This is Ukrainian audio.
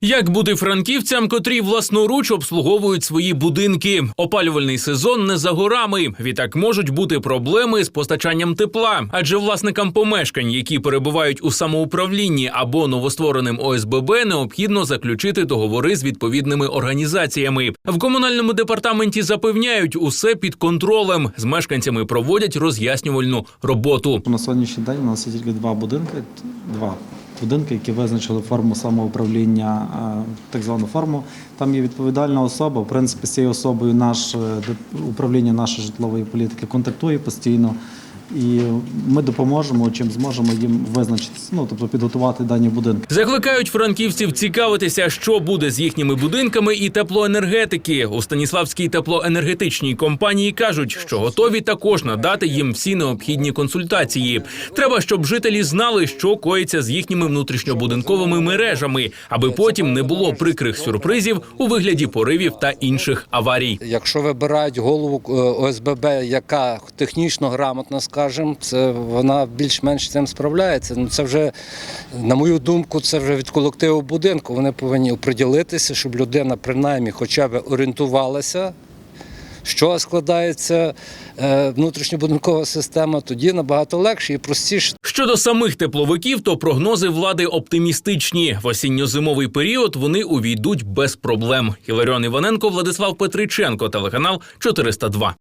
Як бути франківцям, котрі власноруч обслуговують свої будинки? Опалювальний сезон не за горами. Відтак можуть бути проблеми з постачанням тепла, адже власникам помешкань, які перебувають у самоуправлінні або новоствореним ОСББ, необхідно заключити договори з відповідними організаціями. В комунальному департаменті запевняють, усе під контролем. З мешканцями проводять роз'яснювальну роботу. На сьогоднішній день у нас є тільки два будинки, два будинки, які визначили форму самоуправління, е, так звану форму. Там є відповідальна особа. В принципі, з цією особою наш е, управління нашої житлової політики контактує постійно. І ми допоможемо, чим зможемо їм визначитися, ну тобто підготувати дані будинки. Закликають франківців цікавитися, що буде з їхніми будинками і теплоенергетики. У Станіславській теплоенергетичній компанії кажуть, що готові також надати їм всі необхідні консультації. Треба, щоб жителі знали, що коїться з їхніми внутрішньобудинковими мережами, аби потім не було прикрих сюрпризів у вигляді поривів та інших аварій. Якщо вибирають голову е, ОСББ, яка технічно грамотна, скажімо, це вона більш-менш цим справляється. Ну це вже, на мою думку, це вже від колективу будинку. Вони повинні оприділитися, щоб людина принаймні хоча б орієнтувалася. Що складається е, внутрішньобудинкова система, тоді набагато легше і простіше. Щодо самих тепловиків, то прогнози влади оптимістичні. В осінньо-зимовий період вони увійдуть без проблем. Іларіон Іваненко, Владислав Петриченко, телеканал 402.